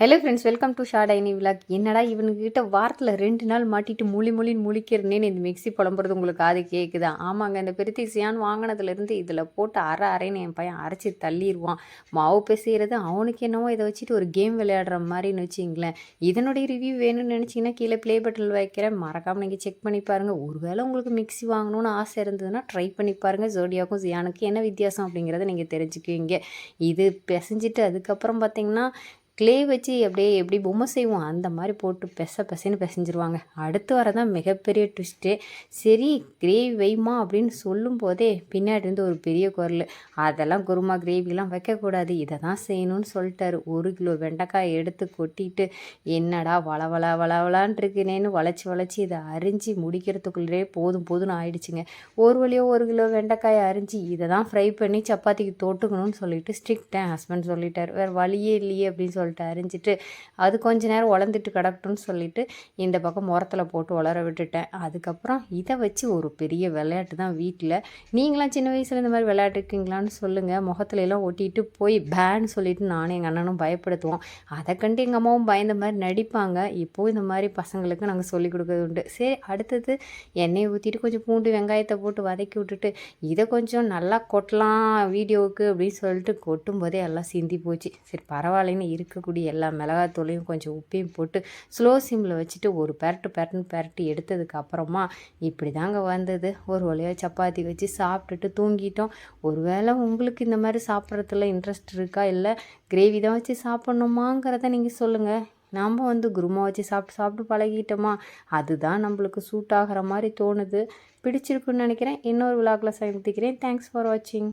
Hello friends welcome to short ஐனி vlog என்னடா இவனுக்கிட்ட வாரத்தில் ரெண்டு நாள் மாட்டிட்டு மூலி மூலின்னு முழிக்கிறனேன்னு இந்த மிக்சி புலம்புறது உங்களுக்கு அது கேட்குதா ஆமாங்க இந்த பெருத்தி சியான் வாங்கினதுலேருந்து இதில் போட்டு அரை அரைன்னு என் பையன் அரைச்சி தள்ளிடுவான் மாவு பிசைகிறது அவனுக்கு என்னவோ இதை வச்சுட்டு ஒரு கேம் விளையாடுற மாதிரின்னு வச்சிங்களேன். இதனுடைய ரிவ்யூ வேணும்னு நினச்சிங்கன்னா கீழே ப்ளே பட்டன் வைக்கிறேன். மறக்காமல் நீங்கள் செக் பண்ணி பாருங்கள் ஒருவேளை உங்களுக்கு மிக்ஸி வாங்கணும்னு ஆசை இருந்ததுன்னா ட்ரை பண்ணி பாருங்கள் ஜோடியாக்கும் சியானுக்கும் என்ன வித்தியாசம் அப்படிங்கிறத நீங்கள் தெரிஞ்சுக்குவீங்க. இது பிசைஞ்சிட்டு அதுக்கப்புறம் பார்த்தீங்கன்னா கிளே வச்சு அப்படியே எப்படி பொம்மை செய்வோம் அந்த மாதிரி போட்டு பெச பெசன்னு பிசைஞ்சிருவாங்க. அடுத்து வரதான் மிகப்பெரிய ட்விஸ்ட்டு சரி கிரேவி வைமா அப்படின்னு சொல்லும் போதே பின்னாடி இருந்து ஒரு பெரிய குரல். அதெல்லாம் குருமா கிரேவிலாம் வைக்கக்கூடாது இதை தான் செய்யணும்னு சொல்லிட்டாரு. ஒரு கிலோ வெண்டைக்காய் எடுத்து கொட்டிட்டு என்னடா வளவள வளவலான் இருக்குனேன்னு வளைச்சி வளைச்சி இதை அரிஞ்சு முடிக்கிறதுக்குள்ளே போதும் போதும்னு ஆயிடுச்சுங்க. ஒரு வழியாக ஒரு கிலோ வெண்டைக்காயை அரிஞ்சு இதை தான் ஃப்ரை பண்ணி சப்பாத்திக்கு தொட்டுக்கணும்னு சொல்லிட்டு ஸ்ட்ரிக்டாக ஹஸ்பண்ட் சொல்லிட்டார். வேறு வழியே இல்லையே அப்படின்னு சொல்லிட்டு அரிஞ்சிட்டு அது கொஞ்ச நேரம் உழந்துட்டு கிடக்கட்டும்னு சொல்லிட்டு இந்த பக்கம் முரத்தில் போட்டு உலர விட்டுட்டேன். அதுக்கப்புறம் இதை வச்சு ஒரு பெரிய விளையாட்டு தான் வீட்டில் நீங்களாம் சின்ன வயசில் இந்த மாதிரி விளையாட்டுருக்கீங்களான்னு சொல்லுங்கள் முகத்துல எல்லாம் ஒட்டிட்டு போய் பேன்னு சொல்லிட்டு நானும் எங்கள் அண்ணனும் பயப்படுத்துவோம். அதை கண்டு எங்கள் அம்மாவும் பயந்த மாதிரி நடிப்பாங்க. இப்போது இந்த மாதிரி பசங்களுக்கு நாங்கள் சொல்லிக் கொடுக்கறது உண்டு. சரி அடுத்தது எண்ணெயை ஊற்றிட்டு கொஞ்சம் பூண்டு வெங்காயத்தை போட்டு வதக்கி விட்டுட்டு இதை கொஞ்சம் நல்லா கொட்டலாம் வீடியோவுக்கு அப்படின்னு சொல்லிட்டு கொட்டும் போதே எல்லாம் சிந்தி போச்சு. சரி பரவாயில்லைன்னு இருக்கக்கூடிய எல்லா மிளகாத்தூளையும் கொஞ்சம் உப்பையும் போட்டு ஸ்லோ சிம்மில் வச்சுட்டு ஒரு பெரட்டு பெரட்டுன்னு பெரட்டி எடுத்ததுக்கு அப்புறமா இப்படி தாங்க வந்தது. ஒரு வழியாக சப்பாத்தி வச்சு சாப்பிட்டுட்டு தூங்கிட்டோம். ஒருவேளை உங்களுக்கு இந்த மாதிரி சாப்பிட்றதுல இன்ட்ரெஸ்ட் இருக்கா? இல்லை கிரேவி தான் வச்சு சாப்பிட்ணுமாங்கிறத நீங்கள் சொல்லுங்கள் நாம் வந்து குருமா வச்சு சாப்பிட்டு சாப்பிட்டு பழகிட்டோமா? அதுதான் நம்மளுக்கு சூட் ஆகிற மாதிரி தோணுது. பிடிச்சிருக்குன்னு நினைக்கிறேன். இன்னொரு விழாக்கில் சந்திக்கிறேன். தேங்க்ஸ் ஃபார் வாட்சிங்